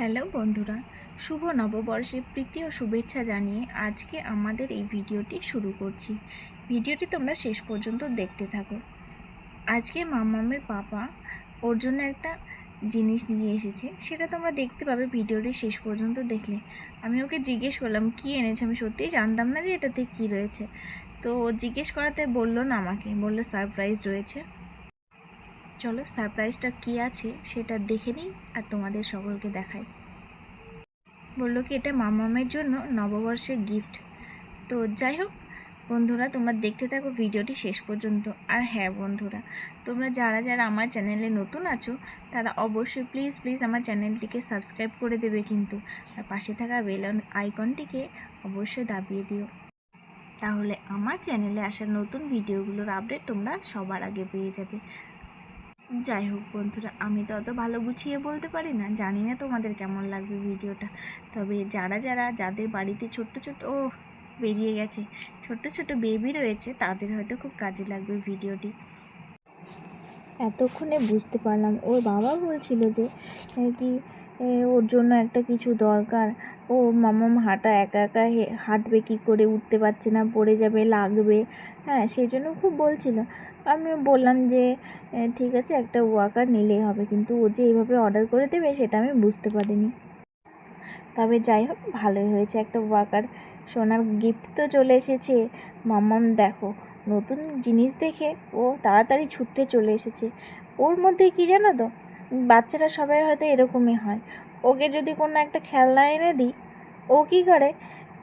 Hello বন্ধুরা, শুভ নববর্ষের প্রীতি ও শুভেচ্ছা জানিয়ে আজকে আমাদের এই ভিডিওটি শুরু করছি। ভিডিওটি তোমরা শেষ পর্যন্ত দেখতে থাকো। আজকে মামামের পাপা ওর জন্য একটা জিনিস নিয়ে এসেছে, সেটা তোমরা দেখতে পাবে ভিডিওটি শেষ পর্যন্ত দেখলে। আমি ওকে জিজ্ঞেস করলাম, কী এনেছে? আমি সত্যিই জানতাম না যে এটাতে কী রয়েছে। তো জিজ্ঞেস করাতে বলল না আমাকে, বলল, সারপ্রাইজ রয়েছে। চলো সারপ্রাইজটা কী আছে সেটা দেখে নিই আর তোমাদের সকলকে দেখাই। বলল কি এটা মামামের জন্য নববর্ষের গিফট তো যাই হোক, বন্ধুরা তোমরা দেখতে থাকো ভিডিওটি শেষ পর্যন্ত। আর হ্যাঁ বন্ধুরা, তোমরা যারা যারা আমার চ্যানেলে নতুন আছো, তারা অবশ্যই প্লিজ প্লিজ আমার চ্যানেলটিকে সাবস্ক্রাইব করে দেবে কিন্তু। আর পাশে থাকা বেল আইকনটিকে অবশ্যই দাবিয়ে দিও। তাহলে আমার চ্যানেলে আসা নতুন ভিডিওগুলোর আপডেট তোমরা সবার আগে পেয়ে যাবে। যাই হোক বন্ধুরা, আমি তো অত ভালো গুছিয়ে বলতে পারি না, জানি না তোমাদের কেমন লাগবে ভিডিওটা। তবে যারা যারা, যাদের বাড়িতে ছোট্ট ছোট্ট, ও, বেরিয়ে গেছে, ছোট্ট ছোট বেবি রয়েছে, তাদের হয়তো খুব কাজে লাগবে ভিডিওটি। এতক্ষণে বুঝতে পারলাম, ওর বাবা বলছিল যে কি ওর জন্য একটা কিছু দরকার। ও মামাম হাঁটা একা একা হাঁটবে কী করে? উঠতে পারছে না, পড়ে যাবে, লাগবে। হ্যাঁ সেই জন্য খুব বলছিল। আমি বললাম যে ঠিক আছে, একটা ওয়াকার নিলেই হবে। কিন্তু ও যে এইভাবে অর্ডার করে দেবে, সেটা আমি বুঝতে পারিনি। তবে যাই হোক, ভালোই হয়েছে। একটা ওয়াকার সোনার গিফট তো চলে এসেছে। মাম্মাম দেখো, নতুন জিনিস দেখে ও তাড়াতাড়ি ছুটতে চলে এসেছে। ওর মধ্যে কি জানো তো বাচ্চারা সবাই হয়তো এরকমই হয়। ওকে যদি কোনো একটা খেলনা এনে দিই, ও কী করে?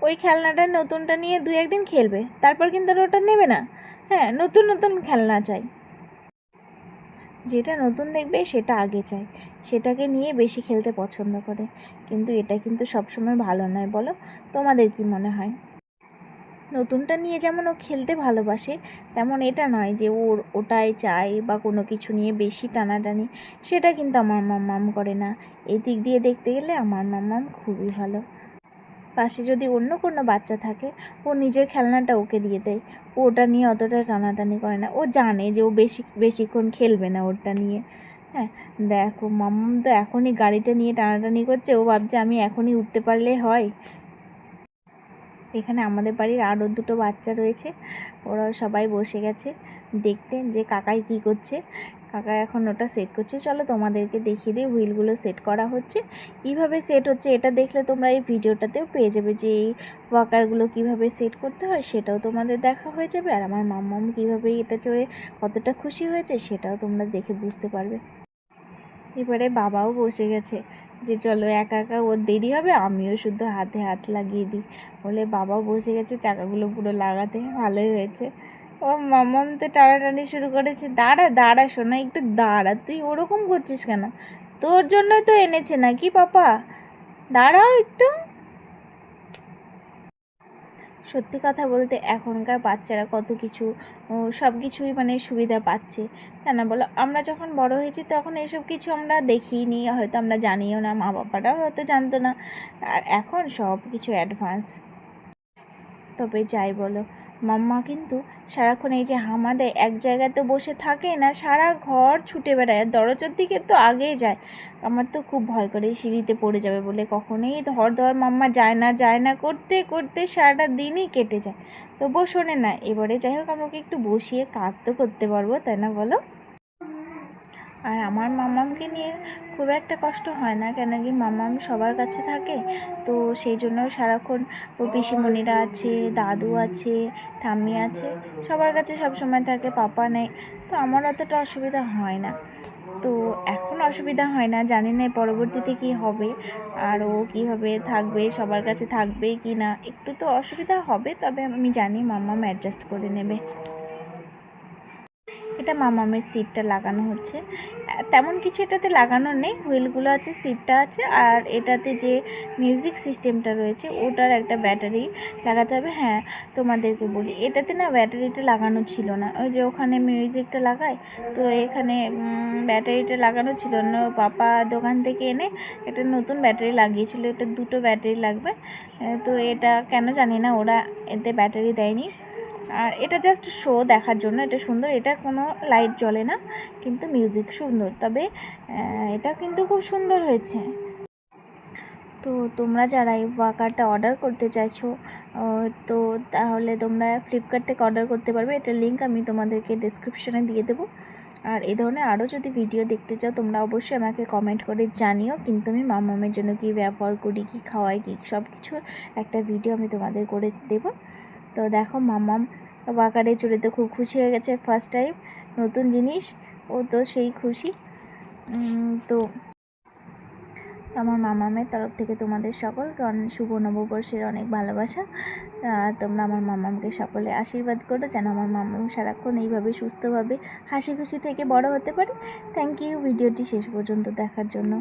ওই খেলনাটা নতুনটা নিয়ে দু একদিন খেলবে, তারপর কিন্তু আর ওটা নেবে না। হ্যাঁ নতুন নতুন খেলনা চাই। যেটা নতুন দেখবে, সেটা আগে চাই। সেটাকে নিয়ে বেশি খেলতে পছন্দ করে। কিন্তু এটা কিন্তু সবসময় ভালো নয়, বলো? তোমাদের কি মনে হয়? নতুনটা নিয়ে যেমন ও খেলতে ভালোবাসে, তেমন এটা নয় যে ওর ওটাই চাই বা কোনো কিছু নিয়ে বেশি টানাটানি, সেটা কিন্তু আমার মাম্মাম করে না। এই দিক দিয়ে দেখতে গেলে আমার মাম্মাম খুবই ভালো। পাশে যদি অন্য কোনো বাচ্চা থাকে, ও নিজের খেলনাটা ওকে দিয়ে দেয়। ও ওটা নিয়ে অতটা টানাটানি করে না। ও জানে যে ও বেশি, বেশিক্ষণ খেলবে না ওটা নিয়ে। হ্যাঁ দেখো মাম্মাম তো এখনই গাড়িটা নিয়ে টানাটানি করছে। ও ভাবছে আমি এখনই উঠতে পারলে হয়। এখানে আমাদের বাড়ির আরও দুটো বাচ্চা রয়েছে। ওরা সবাই বসে গেছে। দেখতে যে কাকাই কি করছে। কাকা এখন ওটা সেট করছে। চলো তোমাদেরকে দেখিয়ে দিই হুইলগুলো সেট করা হচ্ছে। কীভাবে সেট হচ্ছে এটা দেখলে তোমরা এই ভিডিওটাতেও পেয়ে যাবে যে এই ওয়াকারগুলো কীভাবে সেট করতে হয়, সেটাও তোমাদের দেখা হয়ে যাবে। আর আমার মাম্মাম কীভাবে এটা চড়ে কতটা খুশি হয়েছে, সেটাও তোমরা দেখে বুঝতে পারবে। এবারে বাবাও বসে গেছে। যে চলো একা একা ওর দেরি হবে, আমিও শুধু হাতে হাত লাগিয়ে দিই। বলে বাবা বসে গেছে, চাকাগুলো পুরো লাগাতে। ভালোই হয়েছে। ও মামাম তো টানাটানি শুরু করেছে। দাঁড়া দাঁড়া শোনা একটু দাঁড়া। তুই ওরকম করছিস কেন? তোর জন্যই তো এনেছে নাকি, পাপা? দাঁড়াও একটু। সত্যি কথা বলতে এখনকার বাচ্চারা কত কিছু সব কিছুই মানে সুবিধা পাচ্ছে। তা না বলো, আমরা যখন বড় হয়েছি তখন এসব কিছু আমরা দেখিনি, হয়তো আমরা জানিও না মা বাবারাও হয়তো জানতো না। আর এখন সব কিছু অ্যাডভান্স তবে যাই বলো মাম্মা কিন্তু সারাক্ষণ এই যে হামাদে এক জায়গায় তো বসে থাকে না, সারা ঘর ছুটে বেড়ায়। দরজার দিকে তো আগেই যায়। আমার তো খুব ভয় করে সিঁড়িতে পড়ে যাবে বলে। কখনোই ধর ধর মাম্মা যায় না যায় না, করতে করতে সারাটা দিনই কেটে যায়। তবুও শোনে না। এবারে যাই হোক আমাকে একটু বসিয়ে কাজ তো করতে পারব, তাই না বলো? আর আমার মামামকে নিয়ে খুব একটা কষ্ট হয় না, কেন কি মামাম সবার কাছে থাকে। তো সেই জন্য সারাক্ষণ ওর পিসিমণিরা আছে, দাদু আছে, ঠাম্মি আছে, সবার কাছে সব সময় থাকে, পাপা নেই। তো আমার অতটা অসুবিধা হয় না। তো এখন অসুবিধা হয় না, জানি না পরবর্তীতে কি হবে, আর ও কীভাবে থাকবে, সবার কাছে থাকবে কি না, একটু তো অসুবিধা হবে, তবে আমি জানি মামাম অ্যাডজাস্ট করে নেবে। এটা মামামের সিটটা লাগানো হচ্ছে। তেমন কিছু এটাতে লাগানো নেই হুইলগুলো আছে সিটটা আছে, আর এটাতে যে মিউজিক সিস্টেমটা রয়েছে, ওটার একটা ব্যাটারি লাগাতে হবে। হ্যাঁ তোমাদেরকে বলি, এটাতে না ব্যাটারিটা লাগানো ছিল না। ওই যে ওখানে মিউজিকটা লাগায়, তো এখানে ব্যাটারিটা লাগানো ছিল না। পাপা দোকান থেকে এনে একটা নতুন ব্যাটারি লাগিয়েছিল, এটা দুটো ব্যাটারি লাগবে। তো এটা কেন জানি না, ওরা এতে ব্যাটারি দেয়নি। আর এটা জাস্ট শো দেখার জন্য, এটা সুন্দর, এটা কোনো লাইট জ্বলে না, কিন্তু মিউজিক সুন্দর। তবে এটা কিন্তু খুব সুন্দর হয়েছে। তো তোমরা যারা এই ওয়াকারটা অর্ডার করতে চাইছো তো তাহলে তোমরা ফ্লিপকার্ট থেকে অর্ডার করতে পারবে। এটার লিঙ্ক আমি তোমাদেরকে ডিসক্রিপশনে দিয়ে দেবো। আর এই ধরনের আরও যদি ভিডিও দেখতে চাও, তোমরা অবশ্যই আমাকে কমেন্ট করে জানিও। কিন্তু আমি মামামের জন্য কী ব্যবহার করি, কী খাওয়াই, কী সব কিছুর একটা ভিডিও আমি তোমাদের করে দেবো। তো দেখো মামাম ওয়াকারে চড়ে তো খুব খুশি হয়ে গেছে ফার্স্ট টাইম নতুন জিনিস, ও তো সেই খুশি। তো আমার মামামের তরফ থেকে তোমাদের সকলকে অনেক শুভ নববর্ষের অনেক ভালোবাসা। তোমরা আমার মামামকে সকলে আশীর্বাদ করো যেন আমার মামাম সারাক্ষণ এইভাবে সুস্থভাবে, হাসি খুশি থেকে বড় হতে পারে। থ্যাংক ইউ ভিডিওটি শেষ পর্যন্ত দেখার জন্য।